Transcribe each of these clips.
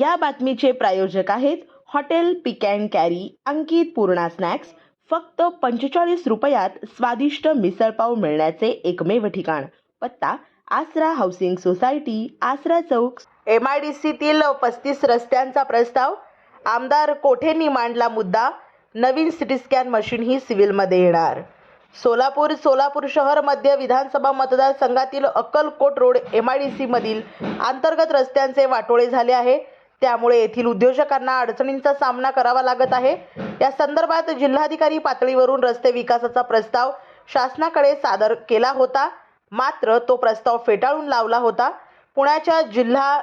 या बातमीचे प्रायोजक आहेत hotel pick and carry Ankit Purna snacks. फक्त पंचेचाळीस रुपयात स्वादिष्ट मिसळपाव मिळण्याचे एकमेव ठिकाण. पत्ता आसरा हाऊसिंग सोसायटी आसरा चौक. एम आय डी सीतील पस्तीस रस्त्यांचा प्रस्ताव. आमदार कोठेंनी मांडला मुद्दा? नवीन सिटी स्कॅन मशीन ही सिव्हिलमध्ये येणार. सोलापूर सोलापूर शहर मध्य विधानसभा मतदारसंघातील Akkalkot road M I D सीमधील अंतर्गत रस्त्यांचे वाटोळे झाले आहे. त्यामुळे येथील उद्योजकांना अडचणींचा सामना करावा लागत आहे. या संदर्भात जिल्हाधिकारी पातळीवरून रस्ते विकासाचा प्रस्ताव शासनाकडे सादर केला होता. मात्र तो प्रस्ताव फेटाळून लावला होता. पुण्याच्या जिल्हा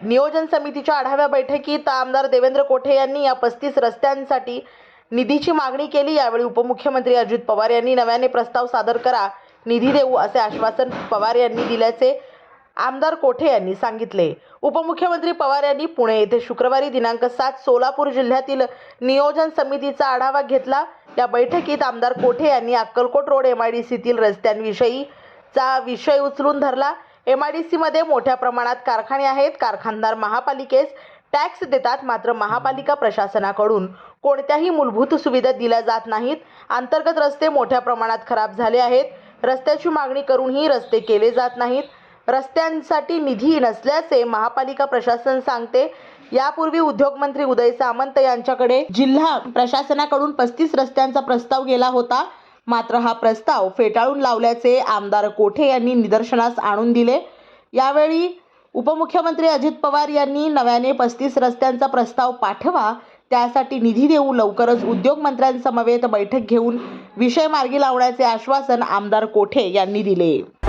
नियोजन समितीच्या आढाव्या बैठकीत आमदार देवेंद्र कोठे यांनी या पस्तीस रस्त्यांसाठी निधीची मागणी केली. यावेळी उपमुख्यमंत्री अजित पवार यांनी नव्याने प्रस्ताव सादर करा निधी देऊ असे आश्वासन पवार यांनी दिल्याचे आमदार कोठे यांनी सांगितले? उपमुख्यमंत्री पवार यांनी पुणे येथे शुक्रवारी दिनांक सात सोलापूर जिल्ह्यातील नियोजन समितीचा आढावा घेतला. या बैठकीत आमदार कोठे यांनी Akkalkot road M I D सीतील रस्त्यांविषयीचा विषय उचलून धरला. एम आय डी सीमध्ये मोठ्या प्रमाणात कारखाने आहेत. कारखानदार महापालिकेस टॅक्स देतात मात्र महापालिका प्रशासनाकडून कोणत्याही मूलभूत सुविधा दिल्या जात नाहीत. अंतर्गत रस्ते मोठ्या प्रमाणात खराब झाले आहेत. रस्त्याची मागणी करूनही रस्ते केले जात नाहीत. रस्त्यांसाठी निधी नसल्याचे महापालिका प्रशासन सांगते. यापूर्वी उद्योगमंत्री उदय सामंत यांच्याकडे जिल्हा प्रशासनाकडून पस्तीस रस्त्यांचा प्रस्ताव गेला होता. मात्र हा प्रस्ताव फेटाळून लावल्याचे आमदार कोठे यांनी निदर्शनास आणून दिले. यावेळी उपमुख्यमंत्री अजित पवार यांनी नव्याने पस्तीस रस्त्यांचा प्रस्ताव पाठवा. त्यासाठी निधी देऊ लवकरच उद्योगमंत्र्यांसमवेत बैठक घेऊन विषय मार्गी लावण्याचे आश्वासन आमदार कोठे यांनी दिले.